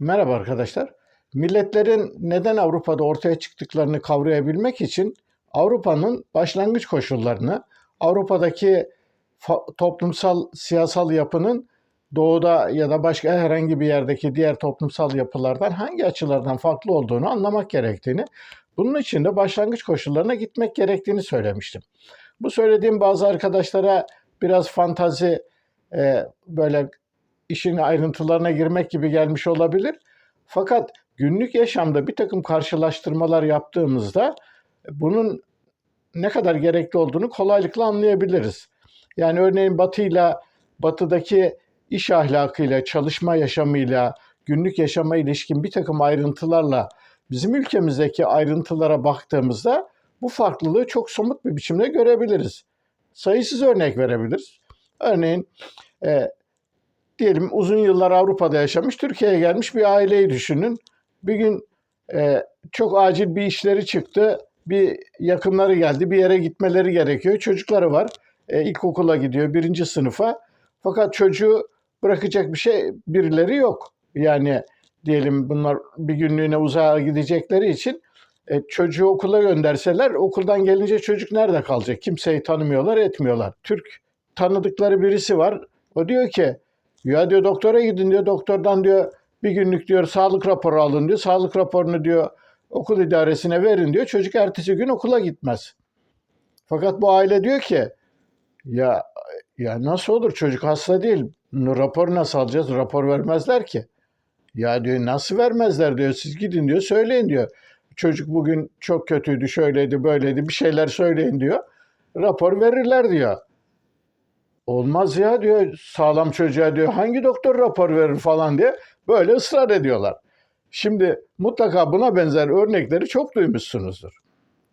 Merhaba arkadaşlar. Milletlerin neden Avrupa'da ortaya çıktıklarını kavrayabilmek için Avrupa'nın başlangıç koşullarını, Avrupa'daki toplumsal siyasal yapının doğuda ya da başka herhangi bir yerdeki diğer toplumsal yapılardan hangi açılardan farklı olduğunu anlamak gerektiğini, bunun için de başlangıç koşullarına gitmek gerektiğini söylemiştim. Bu söylediğim bazı arkadaşlara biraz fantazi, e, böyle işin ayrıntılarına girmek gibi gelmiş olabilir. Fakat günlük yaşamda bir takım karşılaştırmalar yaptığımızda bunun ne kadar gerekli olduğunu kolaylıkla anlayabiliriz. Yani örneğin Batı'yla, Batı'daki iş ahlakıyla, çalışma yaşamıyla, günlük yaşama ilişkin bir takım ayrıntılarla bizim ülkemizdeki ayrıntılara baktığımızda bu farklılığı çok somut bir biçimde görebiliriz. Sayısız örnek verebiliriz. Örneğin e, diyelim uzun yıllar Avrupa'da yaşamış, Türkiye'ye gelmiş bir aileyi düşünün. Bir gün e, çok acil bir işleri çıktı, bir yakınları geldi, bir yere gitmeleri gerekiyor. Çocukları var, e, ilkokula gidiyor, birinci sınıfa. Fakat çocuğu bırakacak bir şey birileri yok. Yani diyelim bunlar bir günlüğüne uzağa gidecekleri için e, çocuğu okula gönderseler okuldan gelince çocuk nerede kalacak? Kimseyi tanımıyorlar, etmiyorlar. Türk tanıdıkları birisi var. O diyor ki ya diyor doktora gidin diyor. Doktordan diyor bir günlük diyor sağlık raporu alın diyor. Sağlık raporunu diyor okul idaresine verin diyor. Çocuk ertesi gün okula gitmez. Fakat bu aile diyor ki ya ya nasıl olur çocuk hasta değil. Rapor nasıl alacağız? Rapor vermezler ki. Ya diyor nasıl vermezler diyor. Siz gidin diyor söyleyin diyor. Çocuk bugün çok kötüydü, şöyleydi, böyleydi bir şeyler söyleyin diyor. Rapor verirler diyor. Olmaz ya diyor sağlam çocuğa diyor hangi doktor rapor verir falan diye böyle ısrar ediyorlar. Şimdi mutlaka buna benzer örnekleri çok duymuşsunuzdur.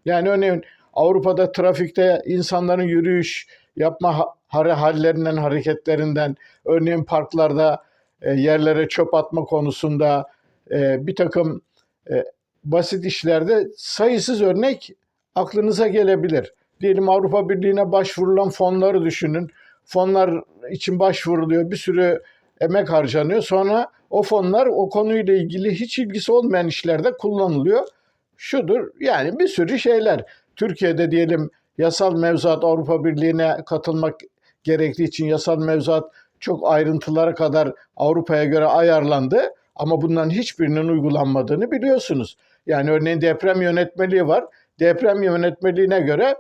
Yani örneğin Avrupa'da trafikte insanların yürüyüş yapma hallerinden, hareketlerinden, örneğin parklarda e, yerlere çöp atma konusunda e, bir takım e, basit işlerde sayısız örnek aklınıza gelebilir. Diyelim Avrupa Birliği'ne başvurulan fonları düşünün fonlar için başvuruluyor. Bir sürü emek harcanıyor. Sonra o fonlar o konuyla ilgili hiç ilgisi olmayan işlerde kullanılıyor. Şudur yani bir sürü şeyler. Türkiye'de diyelim yasal mevzuat Avrupa Birliği'ne katılmak gerektiği için yasal mevzuat çok ayrıntılara kadar Avrupa'ya göre ayarlandı. Ama bunların hiçbirinin uygulanmadığını biliyorsunuz. Yani örneğin deprem yönetmeliği var. Deprem yönetmeliğine göre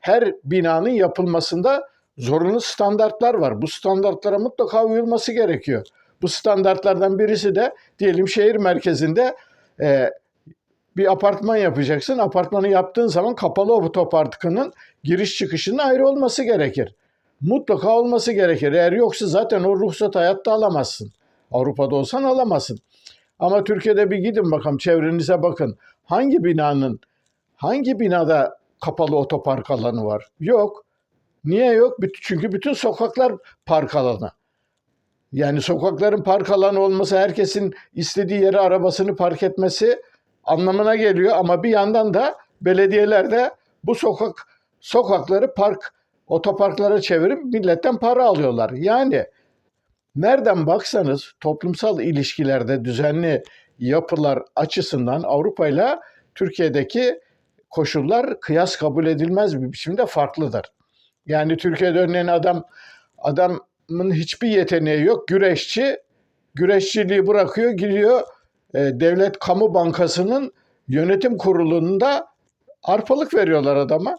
her binanın yapılmasında zorunlu standartlar var. Bu standartlara mutlaka uyulması gerekiyor. Bu standartlardan birisi de diyelim şehir merkezinde e, bir apartman yapacaksın. Apartmanı yaptığın zaman kapalı otoparkının giriş çıkışının ayrı olması gerekir. Mutlaka olması gerekir. Eğer yoksa zaten o ruhsat hayatta alamazsın. Avrupa'da olsan alamazsın. Ama Türkiye'de bir gidin bakalım çevrenize bakın. Hangi binanın hangi binada kapalı otopark alanı var? Yok. Niye yok? Çünkü bütün sokaklar park alanı. Yani sokakların park alanı olması herkesin istediği yere arabasını park etmesi anlamına geliyor ama bir yandan da belediyeler de bu sokak sokakları park otoparklara çevirip milletten para alıyorlar. Yani nereden baksanız toplumsal ilişkilerde düzenli yapılar açısından Avrupa ile Türkiye'deki koşullar kıyas kabul edilmez bir biçimde farklıdır. Yani Türkiye'de örneğin adam adamın hiçbir yeteneği yok. Güreşçi güreşçiliği bırakıyor gidiyor e, devlet kamu bankasının yönetim kurulunda arpalık veriyorlar adama.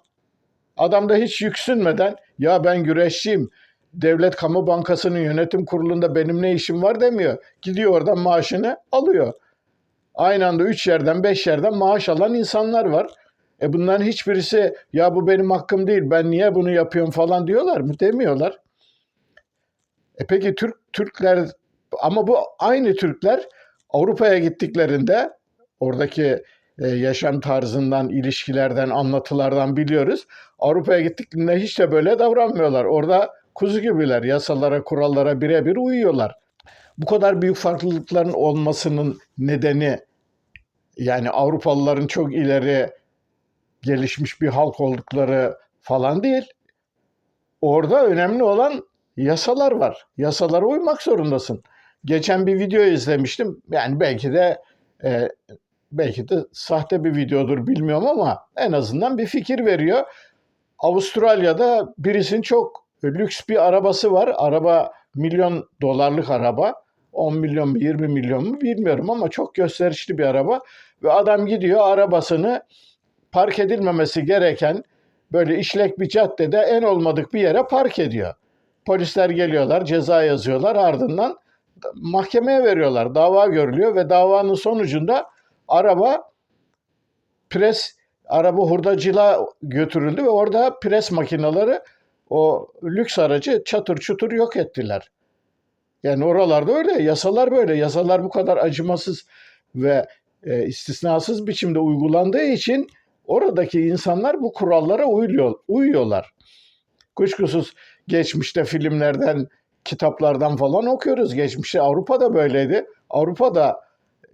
Adam da hiç yüksünmeden ya ben güreşçiyim devlet kamu bankasının yönetim kurulunda benim ne işim var demiyor. Gidiyor oradan maaşını alıyor. Aynı anda üç yerden beş yerden maaş alan insanlar var. E bunların hiçbirisi ya bu benim hakkım değil ben niye bunu yapıyorum falan diyorlar mı? Demiyorlar. E peki Türk Türkler ama bu aynı Türkler Avrupa'ya gittiklerinde oradaki e, yaşam tarzından, ilişkilerden, anlatılardan biliyoruz. Avrupa'ya gittiklerinde hiç de böyle davranmıyorlar. Orada kuzu gibiler. Yasalara, kurallara birebir uyuyorlar. Bu kadar büyük farklılıkların olmasının nedeni yani Avrupalıların çok ileri gelişmiş bir halk oldukları falan değil. Orada önemli olan yasalar var. Yasalara uymak zorundasın. geçen bir video izlemiştim. Yani belki de e, belki de sahte bir videodur bilmiyorum ama en azından bir fikir veriyor. Avustralya'da birisinin çok lüks bir arabası var. Araba milyon dolarlık araba. 10 milyon mu 20 milyon mu bilmiyorum ama çok gösterişli bir araba. Ve adam gidiyor arabasını park edilmemesi gereken böyle işlek bir caddede en olmadık bir yere park ediyor. Polisler geliyorlar, ceza yazıyorlar ardından mahkemeye veriyorlar. Dava görülüyor ve davanın sonucunda araba pres araba hurdacılığa götürüldü ve orada pres makineleri o lüks aracı çatır çutur yok ettiler. Yani oralarda öyle, yasalar böyle. Yasalar bu kadar acımasız ve e, istisnasız biçimde uygulandığı için oradaki insanlar bu kurallara uyuyor, uyuyorlar. Kuşkusuz geçmişte filmlerden, kitaplardan falan okuyoruz. Geçmişte Avrupa'da böyleydi. Avrupa'da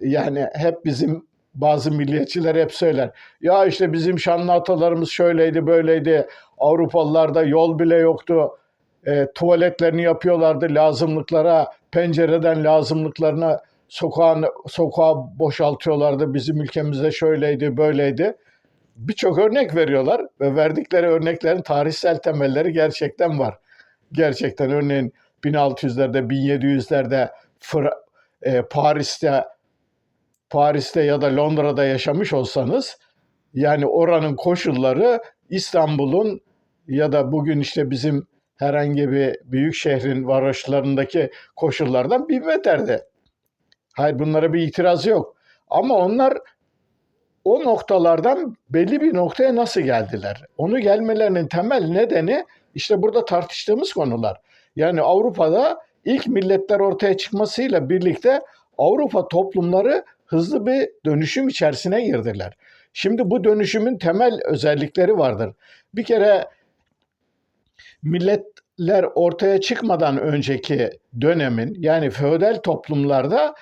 yani hep bizim bazı milliyetçiler hep söyler. Ya işte bizim şanlı atalarımız şöyleydi böyleydi. Avrupalılarda yol bile yoktu. E, tuvaletlerini yapıyorlardı lazımlıklara, pencereden lazımlıklarına sokağın, sokağa boşaltıyorlardı. Bizim ülkemizde şöyleydi böyleydi. Birçok örnek veriyorlar ve verdikleri örneklerin tarihsel temelleri gerçekten var. Gerçekten örneğin 1600'lerde, 1700'lerde Fra- e, Paris'te Paris'te ya da Londra'da yaşamış olsanız yani oranın koşulları İstanbul'un ya da bugün işte bizim herhangi bir büyük şehrin varoşlarındaki koşullardan bir beterdi. Hayır bunlara bir itiraz yok. Ama onlar o noktalardan belli bir noktaya nasıl geldiler? Onu gelmelerinin temel nedeni işte burada tartıştığımız konular. Yani Avrupa'da ilk milletler ortaya çıkmasıyla birlikte Avrupa toplumları hızlı bir dönüşüm içerisine girdiler. Şimdi bu dönüşümün temel özellikleri vardır. Bir kere milletler ortaya çıkmadan önceki dönemin yani feodal toplumlarda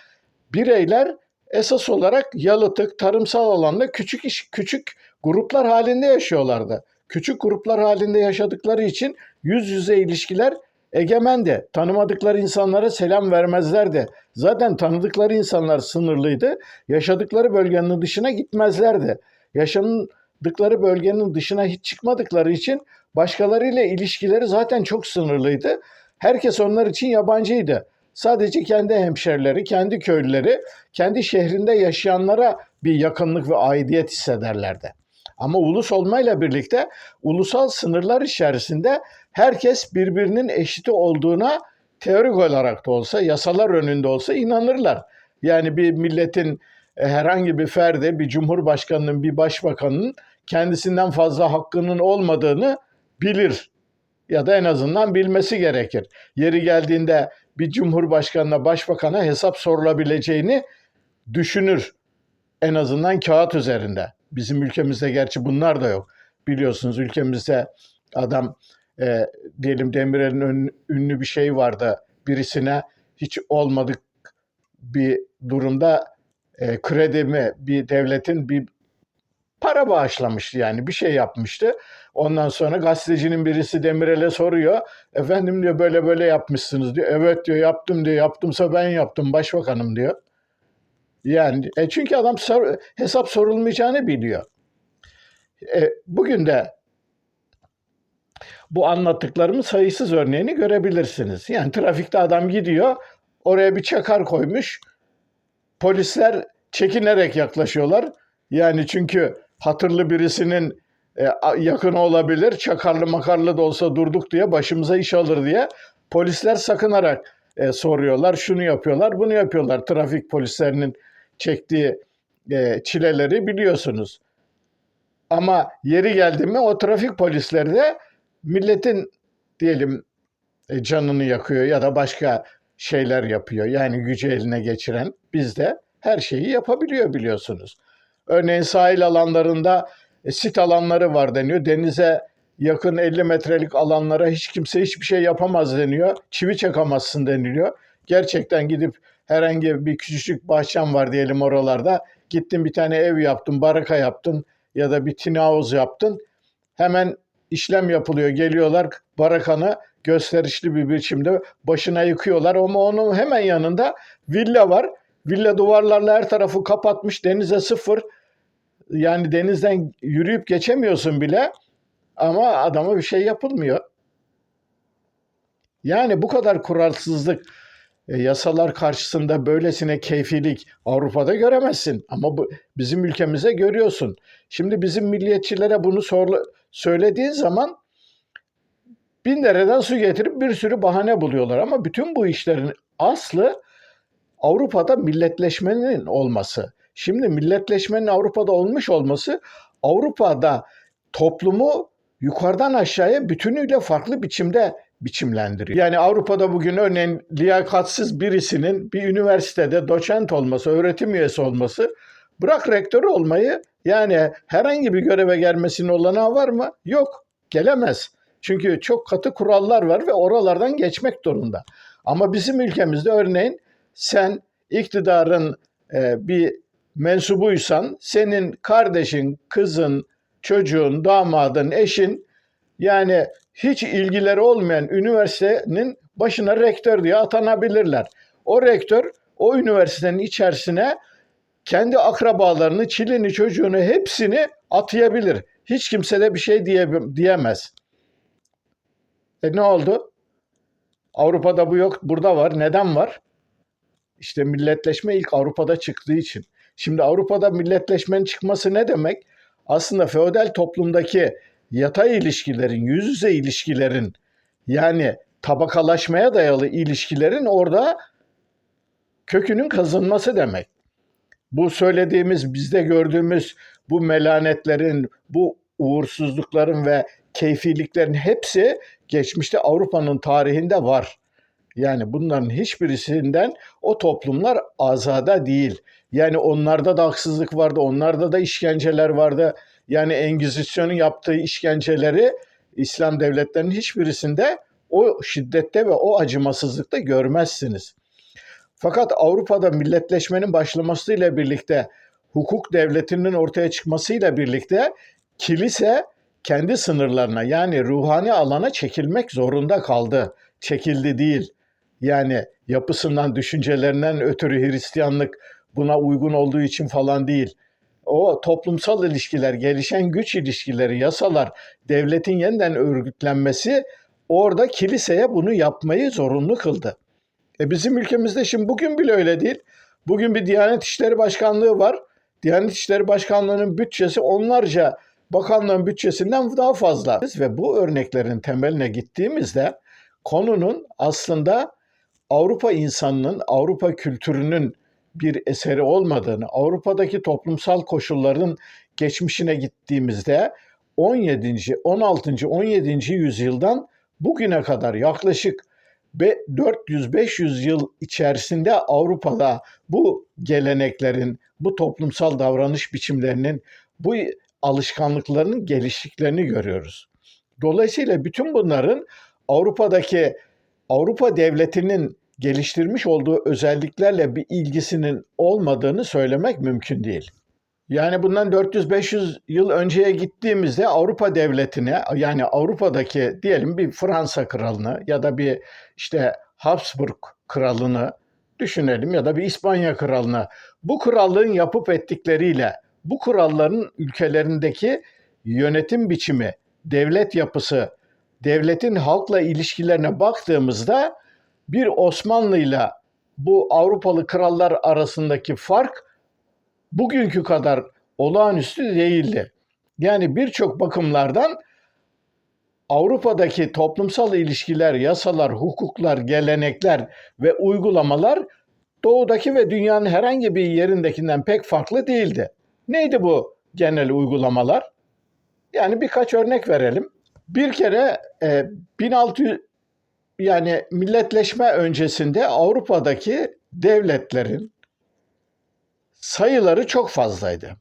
bireyler esas olarak yalıtık, tarımsal alanda küçük iş, küçük gruplar halinde yaşıyorlardı. Küçük gruplar halinde yaşadıkları için yüz yüze ilişkiler egemendi. Tanımadıkları insanlara selam vermezlerdi. Zaten tanıdıkları insanlar sınırlıydı. Yaşadıkları bölgenin dışına gitmezlerdi. Yaşadıkları bölgenin dışına hiç çıkmadıkları için başkalarıyla ilişkileri zaten çok sınırlıydı. Herkes onlar için yabancıydı. Sadece kendi hemşerileri, kendi köylüleri, kendi şehrinde yaşayanlara bir yakınlık ve aidiyet hissederlerdi. Ama ulus olmayla birlikte ulusal sınırlar içerisinde herkes birbirinin eşiti olduğuna teorik olarak da olsa, yasalar önünde olsa inanırlar. Yani bir milletin e, herhangi bir ferdi, bir cumhurbaşkanının, bir başbakanın kendisinden fazla hakkının olmadığını bilir ya da en azından bilmesi gerekir. Yeri geldiğinde bir cumhurbaşkanına, başbakana hesap sorulabileceğini düşünür. En azından kağıt üzerinde. Bizim ülkemizde gerçi bunlar da yok. Biliyorsunuz ülkemizde adam e, diyelim Demirel'in ünlü bir şey vardı. Birisine hiç olmadık bir durumda e, kredimi bir devletin bir para bağışlamıştı yani bir şey yapmıştı. Ondan sonra gazetecinin birisi Demirel'e soruyor. Efendim diyor böyle böyle yapmışsınız diyor. Evet diyor yaptım diyor. Yaptımsa ben yaptım başbakanım diyor. Yani e çünkü adam sor- hesap sorulmayacağını biliyor. E, bugün de bu anlattıklarımın sayısız örneğini görebilirsiniz. Yani trafikte adam gidiyor, oraya bir çakar koymuş. Polisler çekinerek yaklaşıyorlar. Yani çünkü hatırlı birisinin e, yakını olabilir, çakarlı makarlı da olsa durduk diye başımıza iş alır diye polisler sakınarak e, soruyorlar. Şunu yapıyorlar, bunu yapıyorlar. Trafik polislerinin çektiği e, çileleri biliyorsunuz. Ama yeri geldi mi o trafik polisleri de milletin diyelim canını yakıyor ya da başka şeyler yapıyor. Yani gücü eline geçiren bizde her şeyi yapabiliyor biliyorsunuz. Örneğin sahil alanlarında e, sit alanları var deniyor. Denize yakın 50 metrelik alanlara hiç kimse hiçbir şey yapamaz deniyor. Çivi çakamazsın deniliyor. Gerçekten gidip herhangi bir küçücük bahçem var diyelim oralarda. Gittin bir tane ev yaptın, baraka yaptın ya da bir house yaptın. Hemen işlem yapılıyor. Geliyorlar barakanı gösterişli bir biçimde başına yıkıyorlar ama onun hemen yanında villa var. Villa duvarlarla her tarafı kapatmış denize sıfır. Yani denizden yürüyüp geçemiyorsun bile ama adama bir şey yapılmıyor. Yani bu kadar kuralsızlık, e, yasalar karşısında böylesine keyfilik Avrupa'da göremezsin. Ama bu bizim ülkemize görüyorsun. Şimdi bizim milliyetçilere bunu sor- söylediğin zaman bin dereden su getirip bir sürü bahane buluyorlar. Ama bütün bu işlerin aslı Avrupa'da milletleşmenin olması. Şimdi milletleşmenin Avrupa'da olmuş olması Avrupa'da toplumu yukarıdan aşağıya bütünüyle farklı biçimde biçimlendiriyor. Yani Avrupa'da bugün örneğin liyakatsiz birisinin bir üniversitede doçent olması, öğretim üyesi olması, bırak rektör olmayı yani herhangi bir göreve gelmesinin olanağı var mı? Yok, gelemez. Çünkü çok katı kurallar var ve oralardan geçmek durumunda. Ama bizim ülkemizde örneğin sen iktidarın e, bir mensubuysan senin kardeşin, kızın, çocuğun, damadın, eşin yani hiç ilgileri olmayan üniversitenin başına rektör diye atanabilirler. O rektör o üniversitenin içerisine kendi akrabalarını, çilini, çocuğunu hepsini atayabilir. Hiç kimse de bir şey diye, diyemez. E ne oldu? Avrupa'da bu yok, burada var. Neden var? İşte milletleşme ilk Avrupa'da çıktığı için. Şimdi Avrupa'da milletleşmenin çıkması ne demek? Aslında feodal toplumdaki yatay ilişkilerin, yüz yüze ilişkilerin yani tabakalaşmaya dayalı ilişkilerin orada kökünün kazınması demek. Bu söylediğimiz, bizde gördüğümüz bu melanetlerin, bu uğursuzlukların ve keyfiliklerin hepsi geçmişte Avrupa'nın tarihinde var. Yani bunların hiçbirisinden o toplumlar azada değil. Yani onlarda da haksızlık vardı, onlarda da işkenceler vardı. Yani Engizisyon'un yaptığı işkenceleri İslam devletlerinin hiçbirisinde o şiddette ve o acımasızlıkta görmezsiniz. Fakat Avrupa'da milletleşmenin başlamasıyla birlikte hukuk devletinin ortaya çıkmasıyla birlikte kilise kendi sınırlarına yani ruhani alana çekilmek zorunda kaldı. Çekildi değil. Yani yapısından, düşüncelerinden ötürü Hristiyanlık buna uygun olduğu için falan değil. O toplumsal ilişkiler, gelişen güç ilişkileri, yasalar, devletin yeniden örgütlenmesi orada kiliseye bunu yapmayı zorunlu kıldı. E bizim ülkemizde şimdi bugün bile öyle değil. Bugün bir Diyanet İşleri Başkanlığı var. Diyanet İşleri Başkanlığı'nın bütçesi onlarca bakanlığın bütçesinden daha fazla. Ve bu örneklerin temeline gittiğimizde konunun aslında Avrupa insanının, Avrupa kültürünün bir eseri olmadığını, Avrupa'daki toplumsal koşulların geçmişine gittiğimizde 17. 16. 17. yüzyıldan bugüne kadar yaklaşık 400-500 yıl içerisinde Avrupa'da bu geleneklerin, bu toplumsal davranış biçimlerinin, bu alışkanlıklarının geliştiklerini görüyoruz. Dolayısıyla bütün bunların Avrupa'daki Avrupa devletinin geliştirmiş olduğu özelliklerle bir ilgisinin olmadığını söylemek mümkün değil. Yani bundan 400-500 yıl önceye gittiğimizde Avrupa devletine yani Avrupa'daki diyelim bir Fransa kralını ya da bir işte Habsburg kralını düşünelim ya da bir İspanya kralını bu krallığın yapıp ettikleriyle bu kralların ülkelerindeki yönetim biçimi, devlet yapısı, devletin halkla ilişkilerine baktığımızda bir Osmanlı'yla bu Avrupalı krallar arasındaki fark bugünkü kadar olağanüstü değildi. Yani birçok bakımlardan Avrupa'daki toplumsal ilişkiler, yasalar, hukuklar, gelenekler ve uygulamalar doğudaki ve dünyanın herhangi bir yerindekinden pek farklı değildi. Neydi bu genel uygulamalar? Yani birkaç örnek verelim. Bir kere e, 1600 yani milletleşme öncesinde Avrupa'daki devletlerin sayıları çok fazlaydı.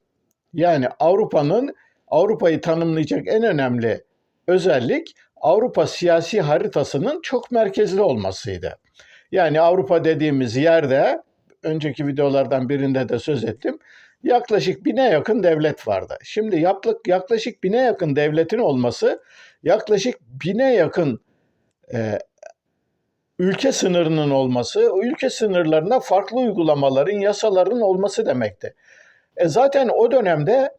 Yani Avrupa'nın Avrupa'yı tanımlayacak en önemli özellik Avrupa siyasi haritasının çok merkezli olmasıydı. Yani Avrupa dediğimiz yerde önceki videolardan birinde de söz ettim. Yaklaşık bine yakın devlet vardı. Şimdi yaklaşık bine yakın devletin olması yaklaşık bine yakın e, ülke sınırının olması, ülke sınırlarında farklı uygulamaların, yasaların olması demekti. E zaten o dönemde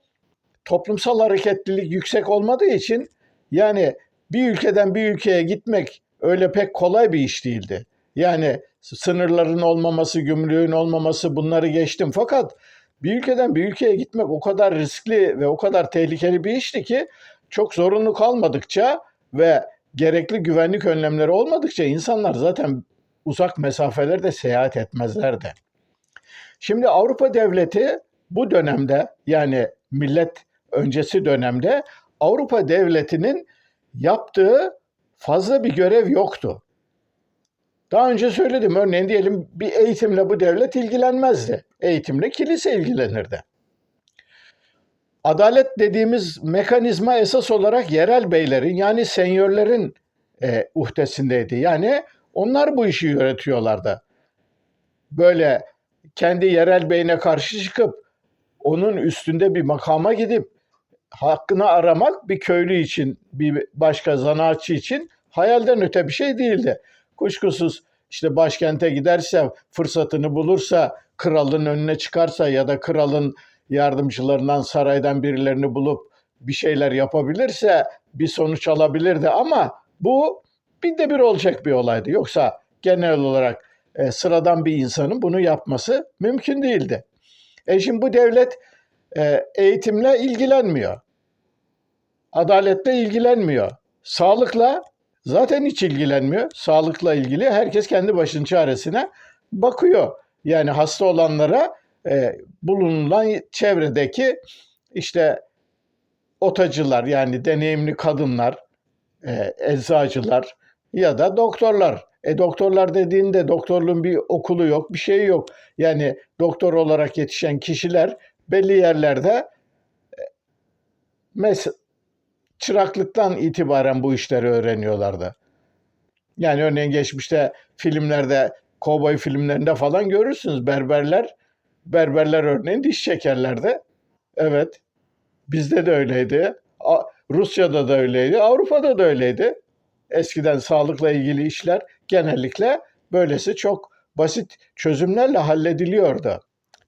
toplumsal hareketlilik yüksek olmadığı için yani bir ülkeden bir ülkeye gitmek öyle pek kolay bir iş değildi. Yani sınırların olmaması, gümrüğün olmaması bunları geçtim. Fakat bir ülkeden bir ülkeye gitmek o kadar riskli ve o kadar tehlikeli bir işti ki çok zorunlu kalmadıkça ve gerekli güvenlik önlemleri olmadıkça insanlar zaten uzak mesafelerde seyahat etmezlerdi. Şimdi Avrupa devleti bu dönemde yani millet öncesi dönemde Avrupa devletinin yaptığı fazla bir görev yoktu. Daha önce söyledim örneğin diyelim bir eğitimle bu devlet ilgilenmezdi. Eğitimle kilise ilgilenirdi. Adalet dediğimiz mekanizma esas olarak yerel beylerin yani senyörlerin e, uhdesindeydi. Yani onlar bu işi yönetiyorlardı. Böyle kendi yerel beyine karşı çıkıp onun üstünde bir makama gidip hakkını aramak bir köylü için, bir başka zanaatçı için hayalden öte bir şey değildi. Kuşkusuz işte başkente giderse, fırsatını bulursa, kralın önüne çıkarsa ya da kralın yardımcılarından saraydan birilerini bulup bir şeyler yapabilirse bir sonuç alabilirdi ama bu binde bir olacak bir olaydı. Yoksa genel olarak e, sıradan bir insanın bunu yapması mümkün değildi. E şimdi bu devlet e, eğitimle ilgilenmiyor. Adaletle ilgilenmiyor. Sağlıkla zaten hiç ilgilenmiyor. Sağlıkla ilgili herkes kendi başının çaresine bakıyor. Yani hasta olanlara e, bulunan çevredeki işte otacılar yani deneyimli kadınlar, e, eczacılar ya da doktorlar. E doktorlar dediğinde doktorluğun bir okulu yok, bir şey yok. Yani doktor olarak yetişen kişiler belli yerlerde e, mes çıraklıktan itibaren bu işleri öğreniyorlardı. Yani örneğin geçmişte filmlerde, kovboy filmlerinde falan görürsünüz berberler. Berberler örneğin diş çekerlerdi. Evet. Bizde de öyleydi. Rusya'da da öyleydi. Avrupa'da da öyleydi. Eskiden sağlıkla ilgili işler genellikle böylesi çok basit çözümlerle hallediliyordu.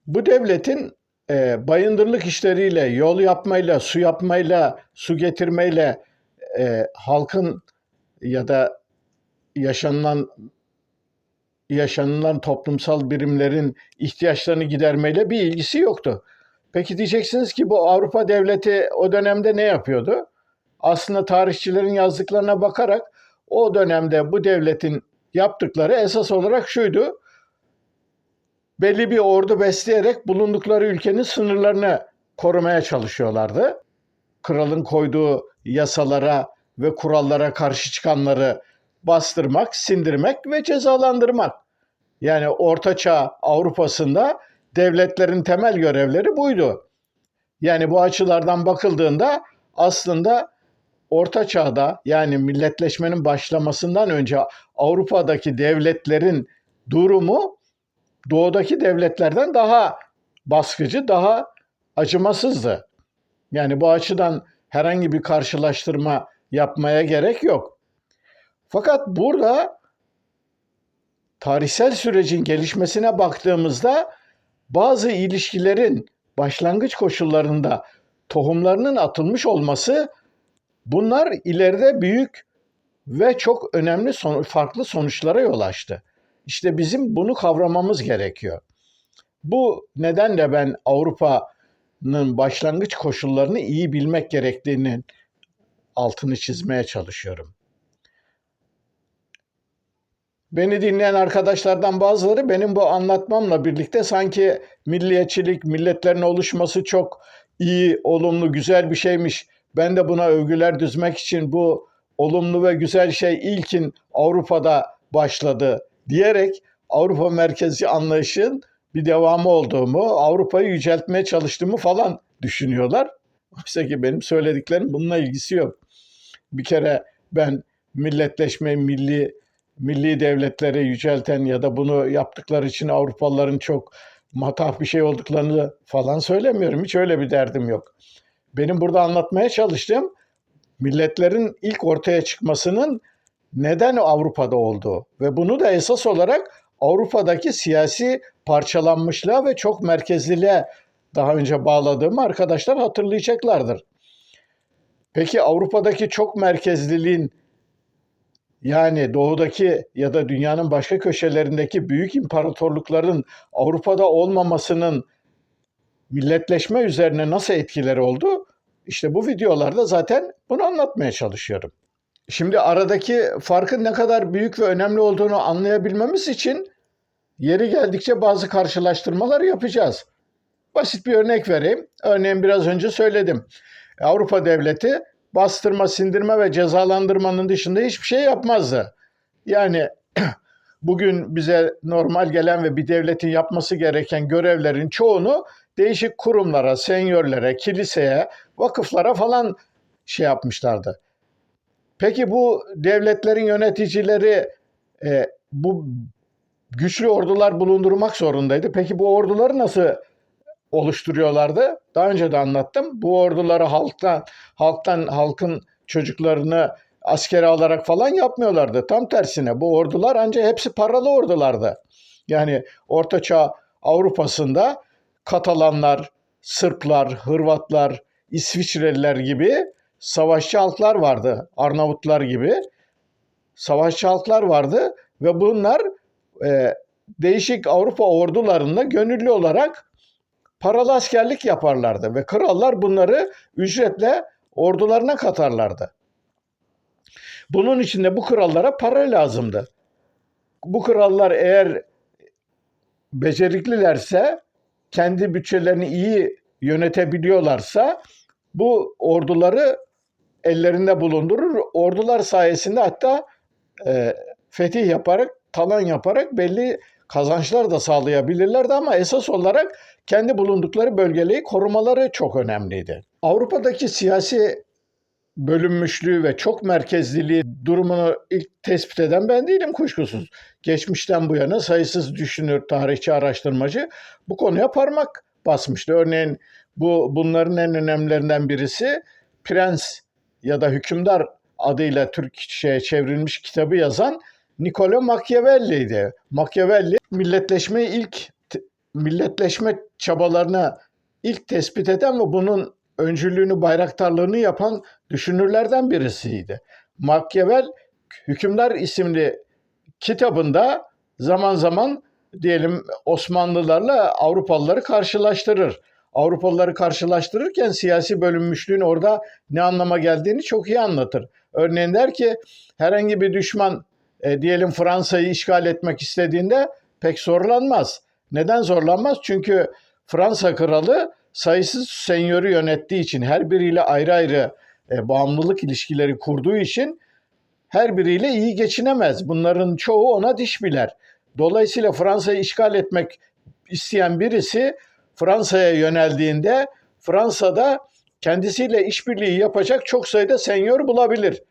Bu devletin e, bayındırlık işleriyle, yol yapmayla, su yapmayla, su getirmeyle e, halkın ya da yaşanılan yaşanılan toplumsal birimlerin ihtiyaçlarını gidermeyle bir ilgisi yoktu. Peki diyeceksiniz ki bu Avrupa devleti o dönemde ne yapıyordu? Aslında tarihçilerin yazdıklarına bakarak o dönemde bu devletin yaptıkları esas olarak şuydu belli bir ordu besleyerek bulundukları ülkenin sınırlarını korumaya çalışıyorlardı. Kralın koyduğu yasalara ve kurallara karşı çıkanları bastırmak, sindirmek ve cezalandırmak. Yani Orta Çağ Avrupa'sında devletlerin temel görevleri buydu. Yani bu açılardan bakıldığında aslında Orta Çağ'da yani milletleşmenin başlamasından önce Avrupa'daki devletlerin durumu doğudaki devletlerden daha baskıcı, daha acımasızdı. Yani bu açıdan herhangi bir karşılaştırma yapmaya gerek yok. Fakat burada tarihsel sürecin gelişmesine baktığımızda bazı ilişkilerin başlangıç koşullarında tohumlarının atılmış olması bunlar ileride büyük ve çok önemli son, farklı sonuçlara yol açtı. İşte bizim bunu kavramamız gerekiyor. Bu nedenle ben Avrupa'nın başlangıç koşullarını iyi bilmek gerektiğinin altını çizmeye çalışıyorum. Beni dinleyen arkadaşlardan bazıları benim bu anlatmamla birlikte sanki milliyetçilik, milletlerin oluşması çok iyi, olumlu, güzel bir şeymiş. Ben de buna övgüler düzmek için bu olumlu ve güzel şey ilkin Avrupa'da başladı diyerek Avrupa merkezci anlayışın bir devamı olduğumu, Avrupa'yı yüceltmeye çalıştığımı falan düşünüyorlar. Oysa ki benim söylediklerim bununla ilgisi yok. Bir kere ben milletleşme, milli milli devletleri yücelten ya da bunu yaptıkları için Avrupalıların çok matah bir şey olduklarını falan söylemiyorum. Hiç öyle bir derdim yok. Benim burada anlatmaya çalıştığım milletlerin ilk ortaya çıkmasının neden Avrupa'da olduğu ve bunu da esas olarak Avrupa'daki siyasi parçalanmışlığa ve çok merkezliliğe daha önce bağladığımı arkadaşlar hatırlayacaklardır. Peki Avrupa'daki çok merkezliliğin yani doğudaki ya da dünyanın başka köşelerindeki büyük imparatorlukların Avrupa'da olmamasının milletleşme üzerine nasıl etkileri oldu? İşte bu videolarda zaten bunu anlatmaya çalışıyorum. Şimdi aradaki farkın ne kadar büyük ve önemli olduğunu anlayabilmemiz için yeri geldikçe bazı karşılaştırmalar yapacağız. Basit bir örnek vereyim. Örneğin biraz önce söyledim. Avrupa devleti bastırma, sindirme ve cezalandırmanın dışında hiçbir şey yapmazdı. Yani bugün bize normal gelen ve bir devletin yapması gereken görevlerin çoğunu değişik kurumlara, senyörlere, kiliseye, vakıflara falan şey yapmışlardı. Peki bu devletlerin yöneticileri e, bu güçlü ordular bulundurmak zorundaydı. Peki bu orduları nasıl oluşturuyorlardı? Daha önce de anlattım. Bu orduları halktan, halktan halkın çocuklarını askere alarak falan yapmıyorlardı. Tam tersine bu ordular ancak hepsi paralı ordulardı. Yani Ortaçağ Avrupa'sında Katalanlar, Sırplar, Hırvatlar, İsviçreliler gibi savaşçı halklar vardı. Arnavutlar gibi savaşçı halklar vardı ve bunlar e, değişik Avrupa ordularında gönüllü olarak paralı askerlik yaparlardı ve krallar bunları ücretle ordularına katarlardı. Bunun için de bu krallara para lazımdı. Bu krallar eğer beceriklilerse, kendi bütçelerini iyi yönetebiliyorlarsa bu orduları ellerinde bulundurur. Ordular sayesinde hatta e, fetih yaparak, talan yaparak belli kazançlar da sağlayabilirlerdi ama esas olarak kendi bulundukları bölgeleri korumaları çok önemliydi. Avrupa'daki siyasi bölünmüşlüğü ve çok merkezliliği durumunu ilk tespit eden ben değilim kuşkusuz. Geçmişten bu yana sayısız düşünür, tarihçi, araştırmacı bu konuya parmak basmıştı. Örneğin bu bunların en önemlilerinden birisi Prens ya da Hükümdar adıyla Türkçe'ye çevrilmiş kitabı yazan Niccolo Machiavelli'ydi. Machiavelli milletleşmeyi ilk milletleşme çabalarına ilk tespit eden ve bunun öncülüğünü, bayraktarlığını yapan düşünürlerden birisiydi. Machiavelli Hükümdar isimli kitabında zaman zaman diyelim Osmanlılarla Avrupalıları karşılaştırır. Avrupalıları karşılaştırırken siyasi bölünmüşlüğün orada ne anlama geldiğini çok iyi anlatır. Örneğin der ki herhangi bir düşman e, diyelim Fransa'yı işgal etmek istediğinde pek zorlanmaz. Neden zorlanmaz? Çünkü Fransa kralı sayısız senyörü yönettiği için her biriyle ayrı ayrı e, bağımlılık ilişkileri kurduğu için her biriyle iyi geçinemez. Bunların çoğu ona diş biler. Dolayısıyla Fransa'yı işgal etmek isteyen birisi Fransa'ya yöneldiğinde Fransa'da kendisiyle işbirliği yapacak çok sayıda senyör bulabilir.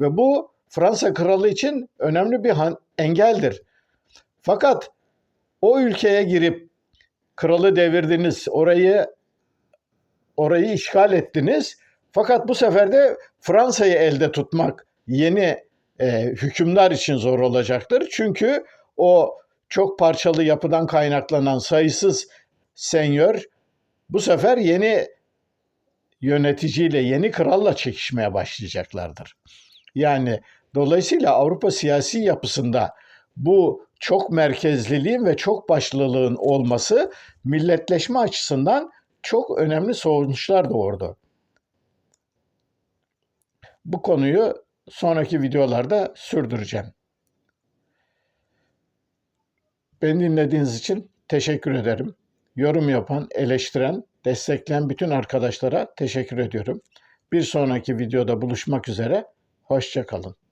Ve bu Fransa kralı için önemli bir engeldir. Fakat o ülkeye girip kralı devirdiniz, orayı orayı işgal ettiniz. Fakat bu sefer de Fransa'yı elde tutmak yeni e, hükümdar için zor olacaktır. Çünkü o çok parçalı yapıdan kaynaklanan sayısız senyör bu sefer yeni yöneticiyle, yeni kralla çekişmeye başlayacaklardır. Yani dolayısıyla Avrupa siyasi yapısında bu çok merkezliliğin ve çok başlılığın olması milletleşme açısından çok önemli sonuçlar doğurdu. Bu konuyu sonraki videolarda sürdüreceğim. Beni dinlediğiniz için teşekkür ederim. Yorum yapan, eleştiren, destekleyen bütün arkadaşlara teşekkür ediyorum. Bir sonraki videoda buluşmak üzere. Hoşçakalın.